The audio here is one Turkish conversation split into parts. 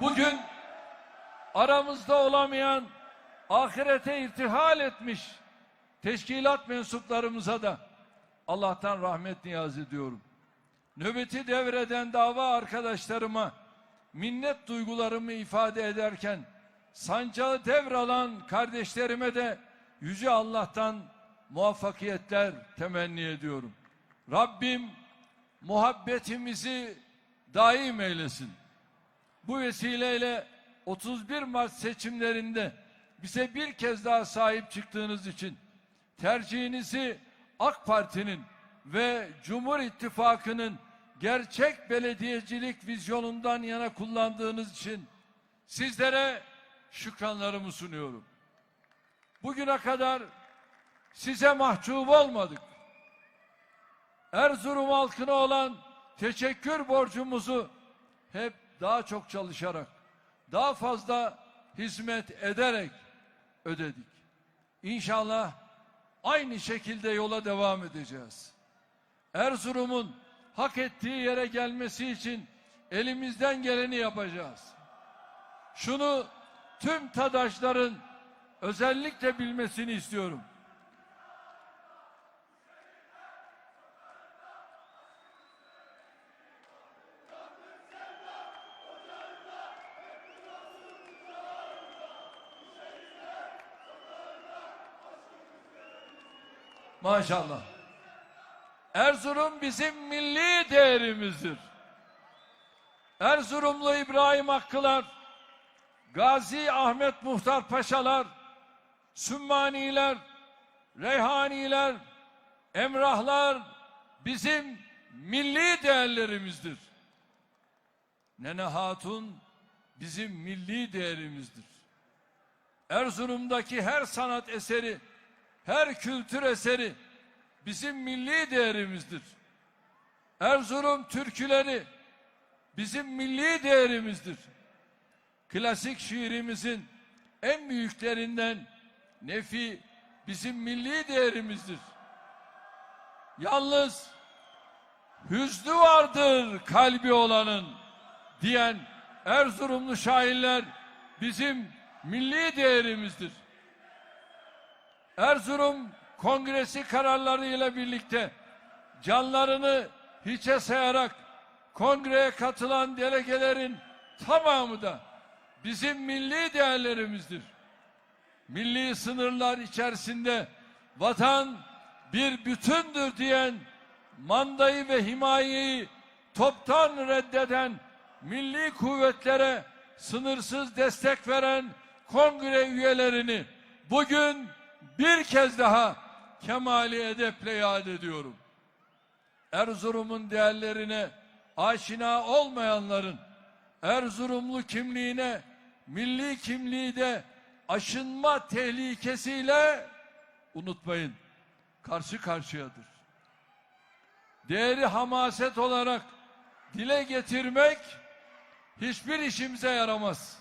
Bugün aramızda olamayan ahirete irtihal etmiş teşkilat mensuplarımıza da Allah'tan rahmet niyaz ediyorum. Nöbeti devreden dava arkadaşlarıma minnet duygularımı ifade ederken sancağı devralan kardeşlerime de Yüce Allah'tan muvaffakiyetler temenni ediyorum. Rabbim muhabbetimizi daim eylesin. Bu vesileyle 31 Mart seçimlerinde bize bir kez daha sahip çıktığınız için tercihinizi AK Parti'nin ve Cumhur İttifakı'nın gerçek belediyecilik vizyonundan yana kullandığınız için sizlere şükranlarımı sunuyorum. Bugüne kadar size mahcup olmadık. Erzurum halkına olan teşekkür borcumuzu hep daha çok çalışarak, daha fazla hizmet ederek ödedik. İnşallah aynı şekilde yola devam edeceğiz. Erzurum'un hak ettiği yere gelmesi için elimizden geleni yapacağız. Şunu tüm tadaşların özellikle bilmesini istiyorum. Maşallah. Erzurum bizim milli değerimizdir. Erzurumlu İbrahim Hakkılar, Gazi Ahmet Muhtar Paşalar, Sümmaniler, Reyhaniler, Emrahlar bizim milli değerlerimizdir. Nene Hatun bizim milli değerimizdir. Erzurum'daki her sanat eseri, her kültür eseri bizim milli değerimizdir. Erzurum türküleri bizim milli değerimizdir. Klasik şiirimizin en büyüklerinden Nefi bizim milli değerimizdir. Yalnız hüznü vardır kalbi olanın diyen Erzurumlu şairler bizim milli değerimizdir. Erzurum Kongresi kararlarıyla birlikte canlarını hiçe sayarak kongreye katılan delegelerin tamamı da bizim milli değerlerimizdir. Milli sınırlar içerisinde vatan bir bütündür diyen mandayı ve himayeyi toptan reddeden milli kuvvetlere sınırsız destek veren kongre üyelerini bugün bir kez daha kemali edeple yad ediyorum. Erzurum'un değerlerine aşina olmayanların Erzurumlu kimliğine, milli kimliği de aşınma tehlikesiyle unutmayın karşı karşıyadır. Değeri hamaset olarak dile getirmek hiçbir işimize yaramaz.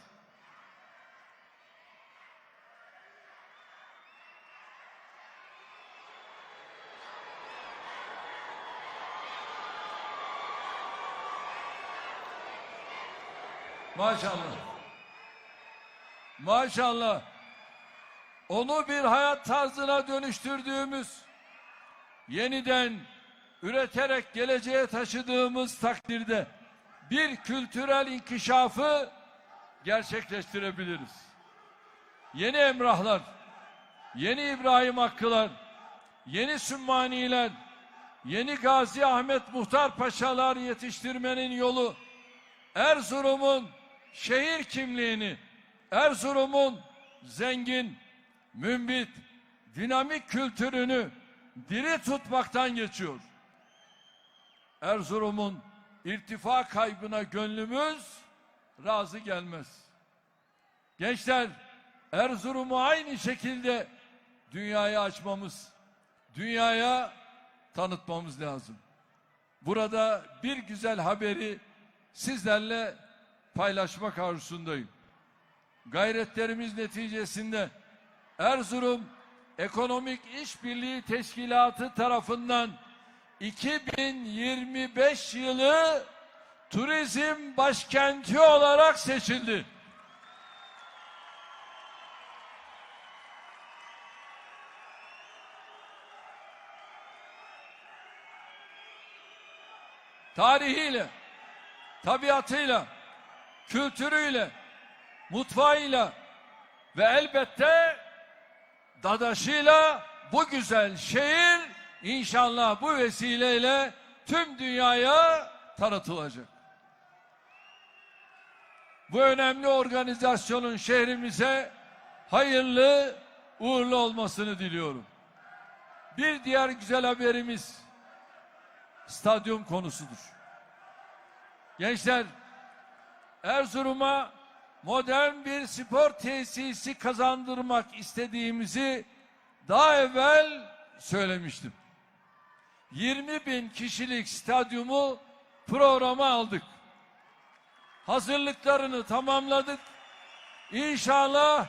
Maşallah. Maşallah. Onu bir hayat tarzına dönüştürdüğümüz, yeniden üreterek geleceğe taşıdığımız takdirde bir kültürel inkişafı gerçekleştirebiliriz. Yeni Emrahlar, yeni İbrahim Hakkılar, yeni Sümmaniler, yeni Gazi Ahmet Muhtar Paşalar yetiştirmenin yolu Erzurum'un şehir kimliğini, Erzurum'un zengin, mümbit, dinamik kültürünü diri tutmaktan geçiyor. Erzurum'un irtifa kaybına gönlümüz razı gelmez. Gençler, Erzurum'u aynı şekilde dünyaya açmamız, dünyaya tanıtmamız lazım. Burada bir güzel haberi sizlerle paylaşmak arzusundayım. Gayretlerimiz neticesinde Erzurum Ekonomik İşbirliği Teşkilatı tarafından 2025 yılı turizm başkenti olarak seçildi. Tarihiyle, tabiatıyla, kültürüyle, mutfağıyla ve elbette dadaşıyla bu güzel şehir inşallah bu vesileyle tüm dünyaya tanıtılacak. Bu önemli organizasyonun şehrimize hayırlı uğurlu olmasını diliyorum. Bir diğer güzel haberimiz stadyum konusudur. Gençler Erzurum'a modern bir spor tesisi kazandırmak istediğimizi daha evvel söylemiştim. 20 bin kişilik stadyumu programa aldık. Hazırlıklarını tamamladık. İnşallah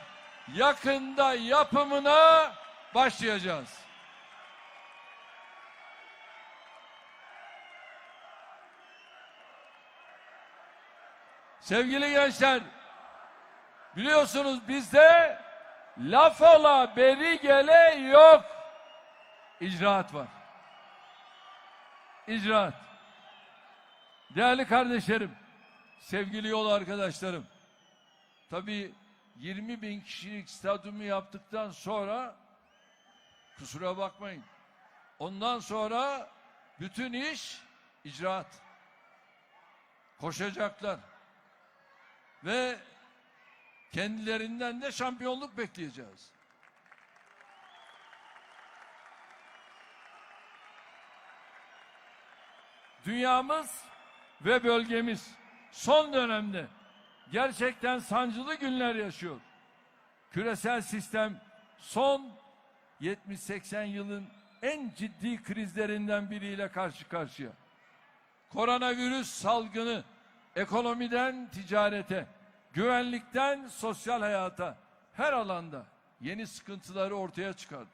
yakında yapımına başlayacağız. Sevgili gençler, biliyorsunuz bizde laf ola beri gele yok. İcraat var. İcraat. Değerli kardeşlerim, sevgili yol arkadaşlarım, tabii 20 bin kişilik stadyumu yaptıktan sonra kusura bakmayın. Ondan sonra bütün iş icraat. Koşacaklar ve kendilerinden de şampiyonluk bekleyeceğiz. Dünyamız ve bölgemiz son dönemde gerçekten sancılı günler yaşıyor. Küresel sistem son 70-80 yılın en ciddi krizlerinden biriyle karşı karşıya. Koronavirüs salgını ekonomiden ticarete, güvenlikten sosyal hayata her alanda yeni sıkıntıları ortaya çıkardı.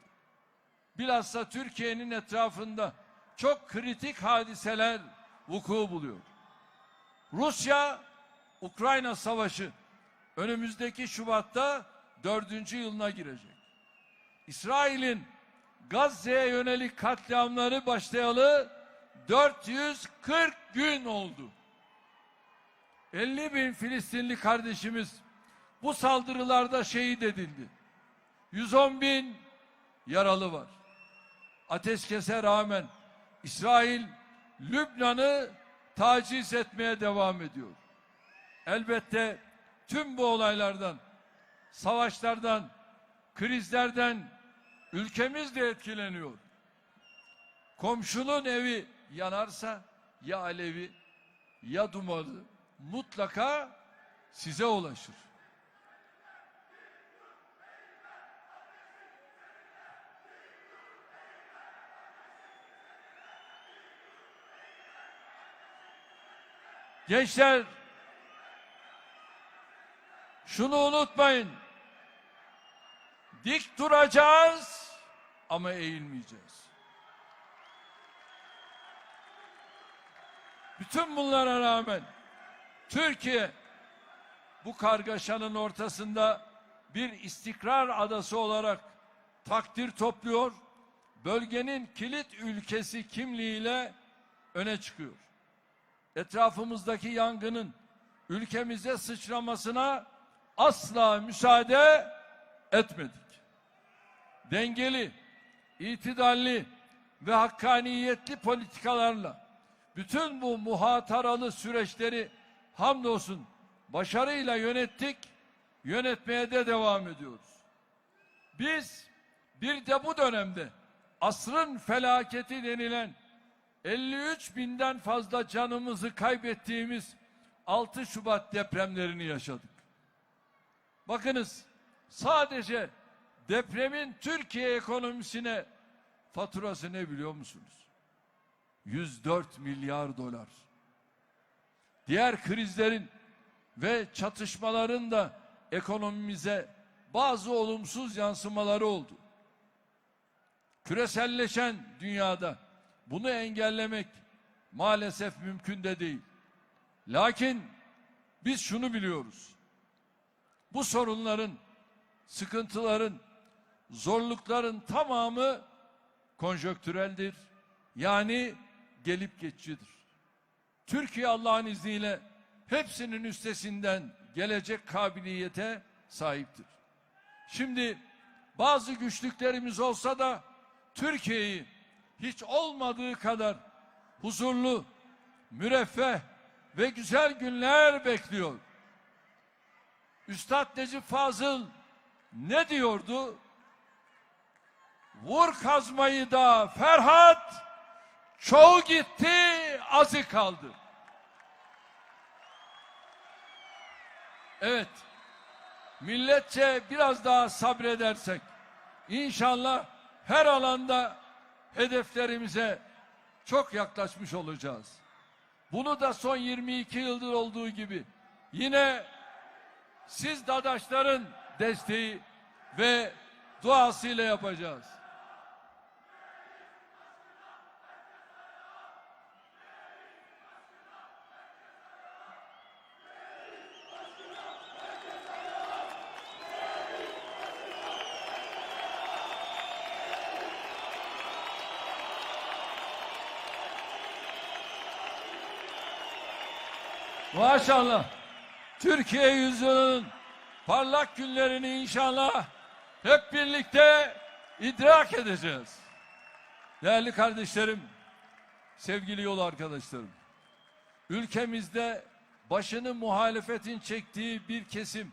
Bilhassa Türkiye'nin etrafında çok kritik hadiseler vuku buluyor. Rusya Ukrayna savaşı önümüzdeki Şubat'ta dördüncü yılına girecek. İsrail'in Gazze'ye yönelik katliamları başlayalı 440 gün oldu. 50 bin Filistinli kardeşimiz bu saldırılarda şehit edildi. 110 bin yaralı var. Ateşkese rağmen İsrail Lübnan'ı taciz etmeye devam ediyor. Elbette tüm bu olaylardan, savaşlardan, krizlerden ülkemiz de etkileniyor. Komşunun evi yanarsa ya alevi ya dumanı mutlaka size ulaşır. Gençler şunu unutmayın. Dik duracağız ama eğilmeyeceğiz. Bütün bunlara rağmen Türkiye bu kargaşanın ortasında bir istikrar adası olarak takdir topluyor. Bölgenin kilit ülkesi kimliğiyle öne çıkıyor. Etrafımızdaki yangının ülkemize sıçramasına asla müsaade etmedik. Dengeli, itidalli ve hakkaniyetli politikalarla bütün bu muhataralı süreçleri hamdolsun başarıyla yönettik, yönetmeye de devam ediyoruz. Biz bir de bu dönemde asrın felaketi denilen 53 binden fazla canımızı kaybettiğimiz 6 Şubat depremlerini yaşadık. Bakınız sadece depremin Türkiye ekonomisine faturası ne biliyor musunuz? 104 milyar dolar. Diğer krizlerin ve çatışmaların da ekonomimize bazı olumsuz yansımaları oldu. Küreselleşen dünyada bunu engellemek maalesef mümkün de değil. Lakin biz şunu biliyoruz. Bu sorunların, sıkıntıların, zorlukların tamamı konjöktüreldir. Yani gelip geçicidir. Türkiye Allah'ın izniyle hepsinin üstesinden gelecek kabiliyete sahiptir. Şimdi bazı güçlüklerimiz olsa da Türkiye'yi hiç olmadığı kadar huzurlu, müreffeh ve güzel günler bekliyor. Üstad Necip Fazıl ne diyordu? Vur kazmayı da Ferhat çoğu gitti azı kaldı. Evet. Milletçe biraz daha sabredersek inşallah her alanda hedeflerimize çok yaklaşmış olacağız. Bunu da son 22 yıldır olduğu gibi yine siz dadaşların desteği ve duasıyla yapacağız. Maşallah. Türkiye yüzyılının parlak günlerini inşallah hep birlikte idrak edeceğiz. Değerli kardeşlerim, sevgili yol arkadaşlarım. Ülkemizde başını muhalefetin çektiği bir kesim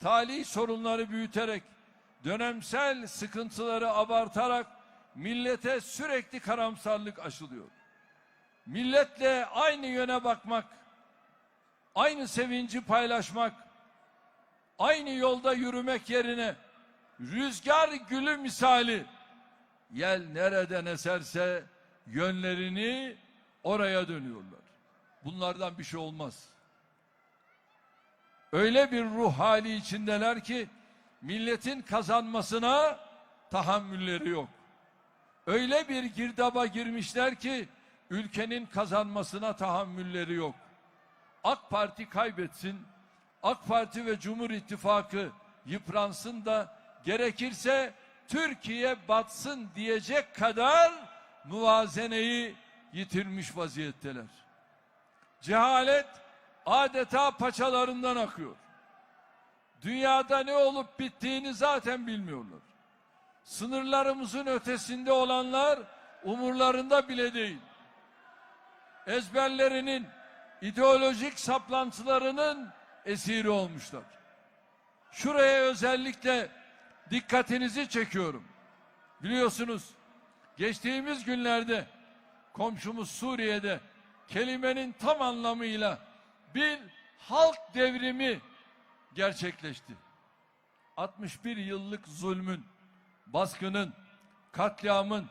tali sorunları büyüterek dönemsel sıkıntıları abartarak millete sürekli karamsarlık aşılıyor. Milletle aynı yöne bakmak aynı sevinci paylaşmak, aynı yolda yürümek yerine rüzgar gülü misali yel nereden eserse yönlerini oraya dönüyorlar. Bunlardan bir şey olmaz. Öyle bir ruh hali içindeler ki milletin kazanmasına tahammülleri yok. Öyle bir girdaba girmişler ki ülkenin kazanmasına tahammülleri yok. AK Parti kaybetsin, AK Parti ve Cumhur İttifakı yıpransın da gerekirse Türkiye batsın diyecek kadar muvazeneyi yitirmiş vaziyetteler. Cehalet adeta paçalarından akıyor. Dünyada ne olup bittiğini zaten bilmiyorlar. Sınırlarımızın ötesinde olanlar umurlarında bile değil. Ezberlerinin ideolojik saplantılarının esiri olmuşlar. Şuraya özellikle dikkatinizi çekiyorum. Biliyorsunuz geçtiğimiz günlerde komşumuz Suriye'de kelimenin tam anlamıyla bir halk devrimi gerçekleşti. 61 yıllık zulmün, baskının, katliamın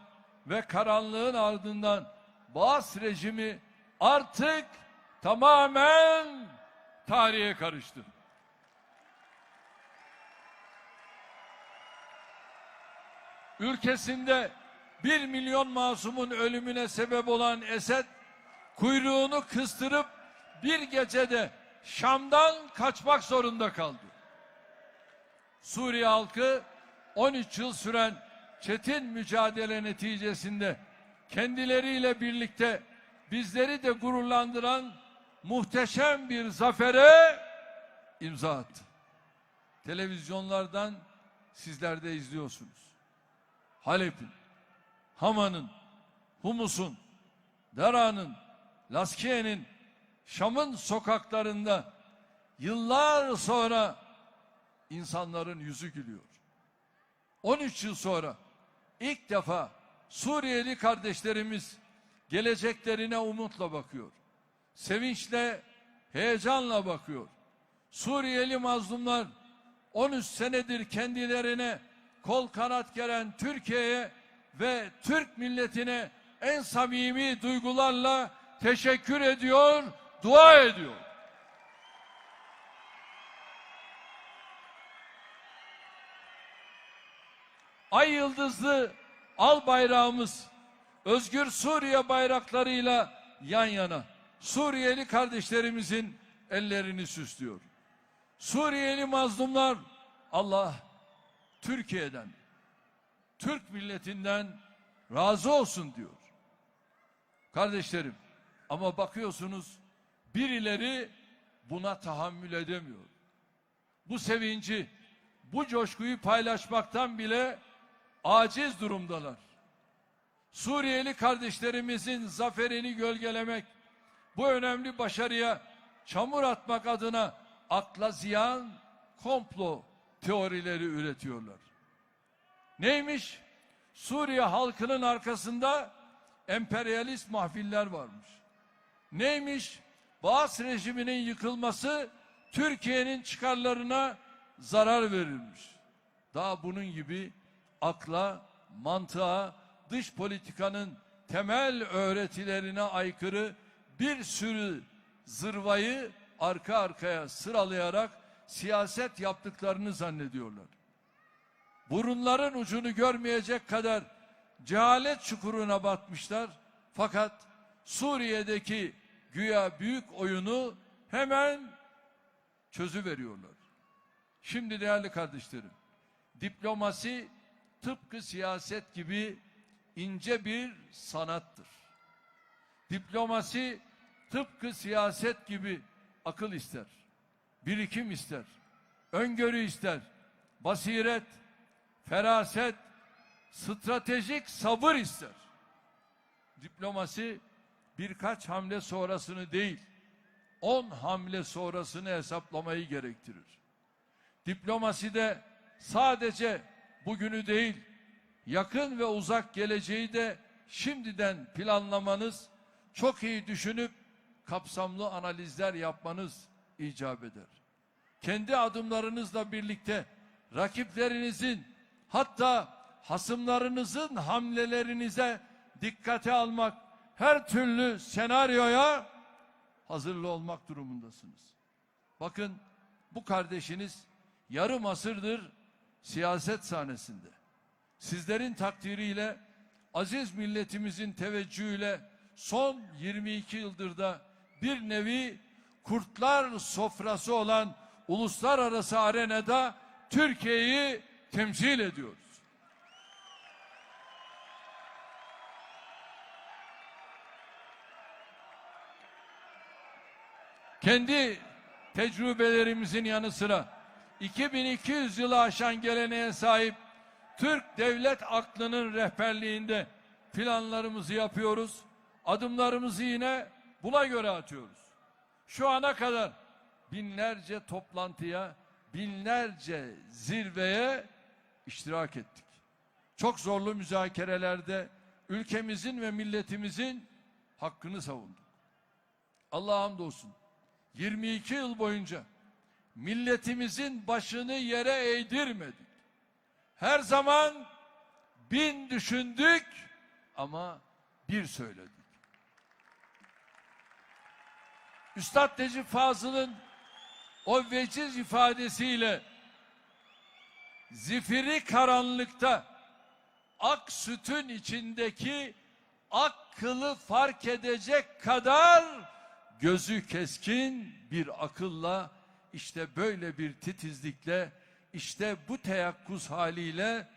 ve karanlığın ardından Baas rejimi artık tamamen tarihe karıştı. Ülkesinde bir milyon masumun ölümüne sebep olan Esed kuyruğunu kıstırıp bir gecede Şam'dan kaçmak zorunda kaldı. Suriye halkı 13 yıl süren çetin mücadele neticesinde kendileriyle birlikte bizleri de gururlandıran muhteşem bir zafere imza attı. Televizyonlardan sizler de izliyorsunuz. Halep'in, Hama'nın, Humus'un, Dara'nın, Laskiye'nin, Şam'ın sokaklarında yıllar sonra insanların yüzü gülüyor. 13 yıl sonra ilk defa Suriyeli kardeşlerimiz geleceklerine umutla bakıyor. Sevinçle, heyecanla bakıyor. Suriyeli mazlumlar 13 senedir kendilerine kol kanat geren Türkiye'ye ve Türk milletine en samimi duygularla teşekkür ediyor, dua ediyor. Ay yıldızlı al bayrağımız Özgür Suriye bayraklarıyla yan yana Suriyeli kardeşlerimizin ellerini süslüyor. Suriyeli mazlumlar Allah Türkiye'den, Türk milletinden razı olsun diyor. Kardeşlerim ama bakıyorsunuz birileri buna tahammül edemiyor. Bu sevinci, bu coşkuyu paylaşmaktan bile aciz durumdalar. Suriyeli kardeşlerimizin zaferini gölgelemek, bu önemli başarıya çamur atmak adına akla ziyan komplo teorileri üretiyorlar. Neymiş? Suriye halkının arkasında emperyalist mahfiller varmış. Neymiş? Baas rejiminin yıkılması Türkiye'nin çıkarlarına zarar verilmiş. Daha bunun gibi akla, mantığa, dış politikanın temel öğretilerine aykırı bir sürü zırvayı arka arkaya sıralayarak siyaset yaptıklarını zannediyorlar. Burunların ucunu görmeyecek kadar cehalet çukuruna batmışlar. Fakat Suriye'deki güya büyük oyunu hemen çözüveriyorlar. Şimdi değerli kardeşlerim, diplomasi tıpkı siyaset gibi ince bir sanattır. Diplomasi tıpkı siyaset gibi akıl ister, birikim ister, öngörü ister, basiret, feraset, stratejik sabır ister. Diplomasi birkaç hamle sonrasını değil, on hamle sonrasını hesaplamayı gerektirir. Diplomaside sadece bugünü değil, yakın ve uzak geleceği de şimdiden planlamanız, çok iyi düşünüp kapsamlı analizler yapmanız icap eder. Kendi adımlarınızla birlikte rakiplerinizin hatta hasımlarınızın hamlelerinize dikkate almak, her türlü senaryoya hazırlı olmak durumundasınız. Bakın bu kardeşiniz yarım asırdır siyaset sahnesinde. Sizlerin takdiriyle aziz milletimizin teveccühüyle son 22 yıldır da bir nevi kurtlar sofrası olan uluslararası arenada Türkiye'yi temsil ediyoruz. Kendi tecrübelerimizin yanı sıra 2200 yılı aşan geleneğe sahip Türk devlet aklının rehberliğinde planlarımızı yapıyoruz. Adımlarımızı yine buna göre atıyoruz. Şu ana kadar binlerce toplantıya, binlerce zirveye iştirak ettik. Çok zorlu müzakerelerde ülkemizin ve milletimizin hakkını savunduk. Allah'a hamdolsun. 22 yıl boyunca milletimizin başını yere eğdirmedik. Her zaman bin düşündük ama bir söyledik. Üstad Necip Fazıl'ın o veciz ifadesiyle zifiri karanlıkta ak sütün içindeki ak kılı fark edecek kadar gözü keskin bir akılla işte böyle bir titizlikle işte bu teyakkuz haliyle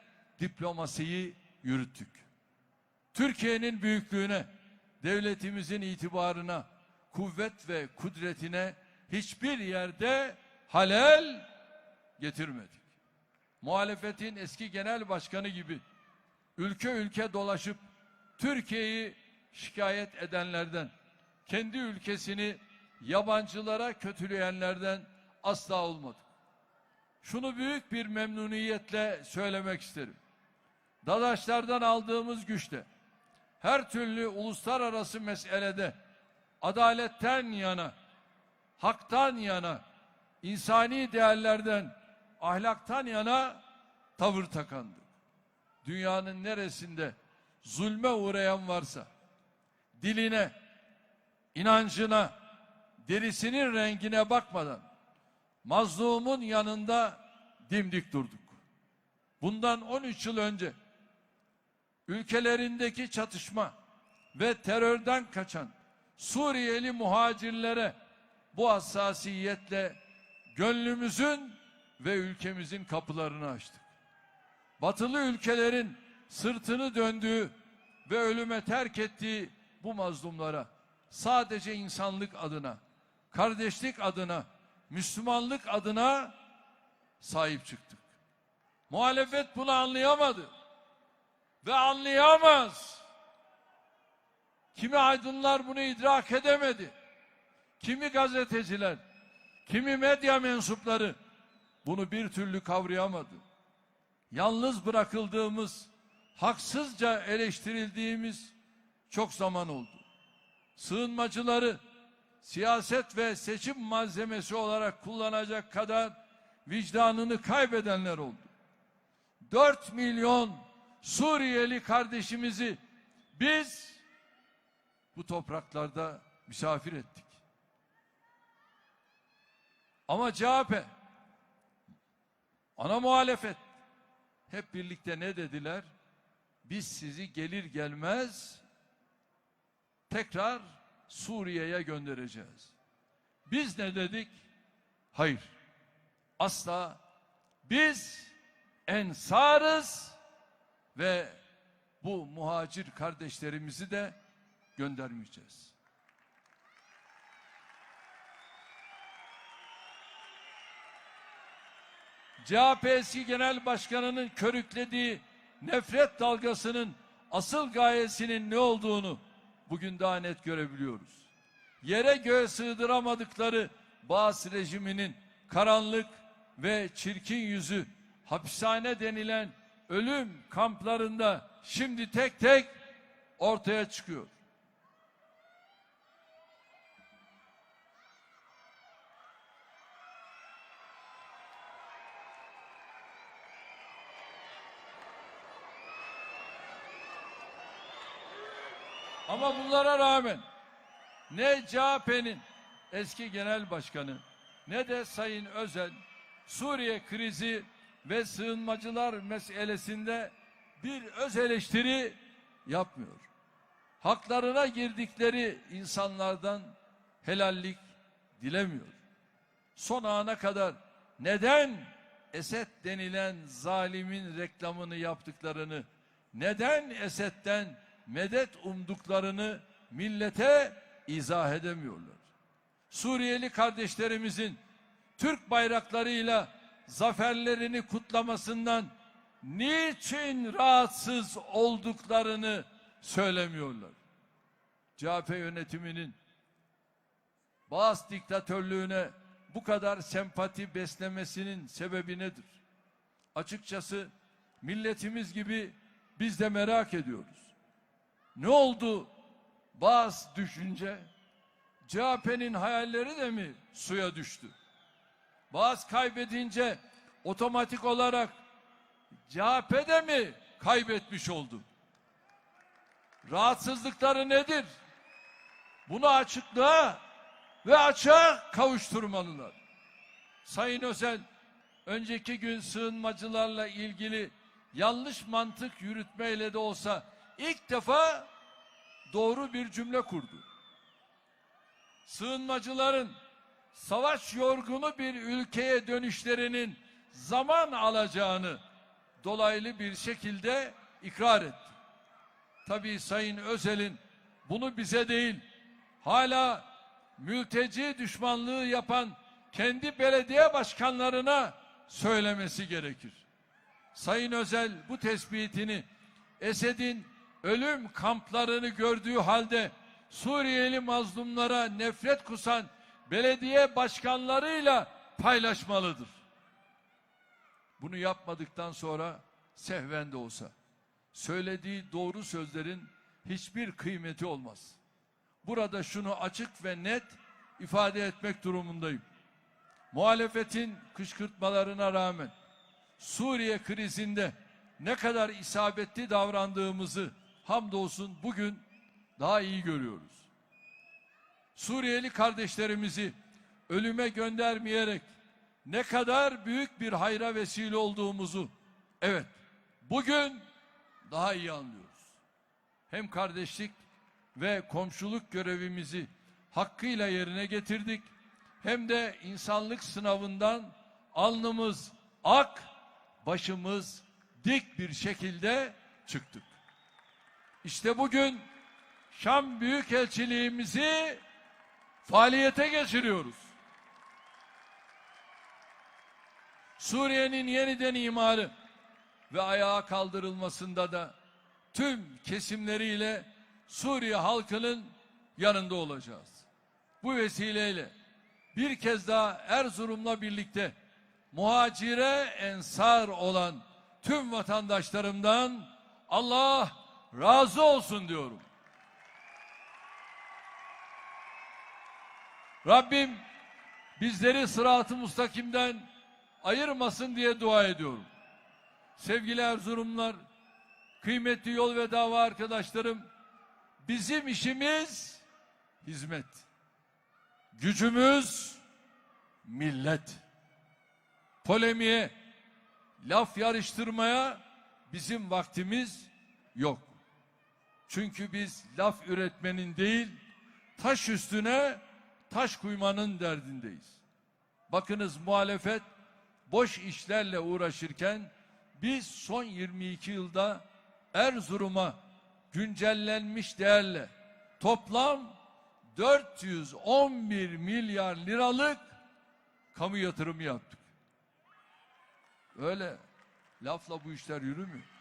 diplomasiyi yürüttük. Türkiye'nin büyüklüğüne, devletimizin itibarına, kuvvet ve kudretine hiçbir yerde halel getirmedik. Muhalefetin eski genel başkanı gibi ülke ülke dolaşıp Türkiye'yi şikayet edenlerden, kendi ülkesini yabancılara kötüleyenlerden asla olmadık. Şunu büyük bir memnuniyetle söylemek isterim. Dadaşlardan aldığımız güçte her türlü uluslararası meselede adaletten yana, haktan yana, insani değerlerden, ahlaktan yana tavır takandı. Dünyanın neresinde zulme uğrayan varsa diline, inancına, derisinin rengine bakmadan mazlumun yanında dimdik durduk. Bundan 13 yıl önce ülkelerindeki çatışma ve terörden kaçan Suriyeli muhacirlere bu hassasiyetle gönlümüzün ve ülkemizin kapılarını açtık. Batılı ülkelerin sırtını döndüğü ve ölüme terk ettiği bu mazlumlara sadece insanlık adına, kardeşlik adına, Müslümanlık adına sahip çıktık. Muhalefet bunu anlayamadı ve anlayamaz. Kimi aydınlar bunu idrak edemedi. Kimi gazeteciler, kimi medya mensupları bunu bir türlü kavrayamadı. Yalnız bırakıldığımız, haksızca eleştirildiğimiz çok zaman oldu. Sığınmacıları siyaset ve seçim malzemesi olarak kullanacak kadar vicdanını kaybedenler oldu. 4 milyon Suriyeli kardeşimizi biz bu topraklarda misafir ettik. Ama CHP ana muhalefet hep birlikte ne dediler? Biz sizi gelir gelmez tekrar Suriye'ye göndereceğiz. Biz ne dedik? Hayır. Asla biz ensarız ve bu muhacir kardeşlerimizi de göndermeyeceğiz. CHP eski genel başkanının körüklediği nefret dalgasının asıl gayesinin ne olduğunu bugün daha net görebiliyoruz. Yere göğe sığdıramadıkları Baas rejiminin karanlık ve çirkin yüzü hapishane denilen ölüm kamplarında şimdi tek tek ortaya çıkıyor. Rağmen ne CHP'nin eski genel başkanı ne de Sayın Özel Suriye krizi ve sığınmacılar meselesinde bir öz eleştiri yapmıyor. Haklarına girdikleri insanlardan helallik dilemiyor. Son ana kadar neden Esed denilen zalimin reklamını yaptıklarını, neden Esed'den medet umduklarını millete izah edemiyorlar. Suriyeli kardeşlerimizin Türk bayraklarıyla zaferlerini kutlamasından niçin rahatsız olduklarını söylemiyorlar. CHP yönetiminin Bağız diktatörlüğüne bu kadar sempati beslemesinin sebebi nedir? Açıkçası milletimiz gibi biz de merak ediyoruz. Ne oldu Bağız düşünce? CHP'nin hayalleri de mi suya düştü? Bağız kaybedince otomatik olarak CHP de mi kaybetmiş oldu? Rahatsızlıkları nedir? Bunu açıklığa ve açığa kavuşturmalılar. Sayın Özel, önceki gün sığınmacılarla ilgili yanlış mantık yürütmeyle de olsa ilk defa doğru bir cümle kurdu. Sığınmacıların savaş yorgunu bir ülkeye dönüşlerinin zaman alacağını dolaylı bir şekilde ikrar etti. Tabii Sayın Özel'in bunu bize değil, hala mülteci düşmanlığı yapan kendi belediye başkanlarına söylemesi gerekir. Sayın Özel bu tespitini Esed'in ölüm kamplarını gördüğü halde Suriyeli mazlumlara nefret kusan belediye başkanlarıyla paylaşmalıdır. Bunu yapmadıktan sonra sehven de olsa söylediği doğru sözlerin hiçbir kıymeti olmaz. Burada şunu açık ve net ifade etmek durumundayım. Muhalefetin kışkırtmalarına rağmen Suriye krizinde ne kadar isabetli davrandığımızı hamdolsun bugün daha iyi görüyoruz. Suriyeli kardeşlerimizi ölüme göndermeyerek ne kadar büyük bir hayra vesile olduğumuzu evet bugün daha iyi anlıyoruz. Hem kardeşlik ve komşuluk görevimizi hakkıyla yerine getirdik. Hem de insanlık sınavından alnımız ak, başımız dik bir şekilde çıktık. İşte bugün Şam Büyükelçiliğimizi faaliyete geçiriyoruz. Suriye'nin yeniden imarı ve ayağa kaldırılmasında da tüm kesimleriyle Suriye halkının yanında olacağız. Bu vesileyle bir kez daha Erzurum'la birlikte muhacire ensar olan tüm vatandaşlarımdan Allah razı olsun diyorum. Rabbim bizleri sırat-ı mustakimden ayırmasın diye dua ediyorum. Sevgili Erzurumlar, kıymetli yol ve dava arkadaşlarım, bizim işimiz hizmet. Gücümüz millet. Polemiğe, laf yarıştırmaya bizim vaktimiz yok. Çünkü biz laf üretmenin değil, taş üstüne taş kuymanın derdindeyiz. Bakınız muhalefet boş işlerle uğraşırken biz son 22 yılda Erzurum'a güncellenmiş değerle toplam 411 milyar liralık kamu yatırımı yaptık. Öyle lafla bu işler yürümüyor.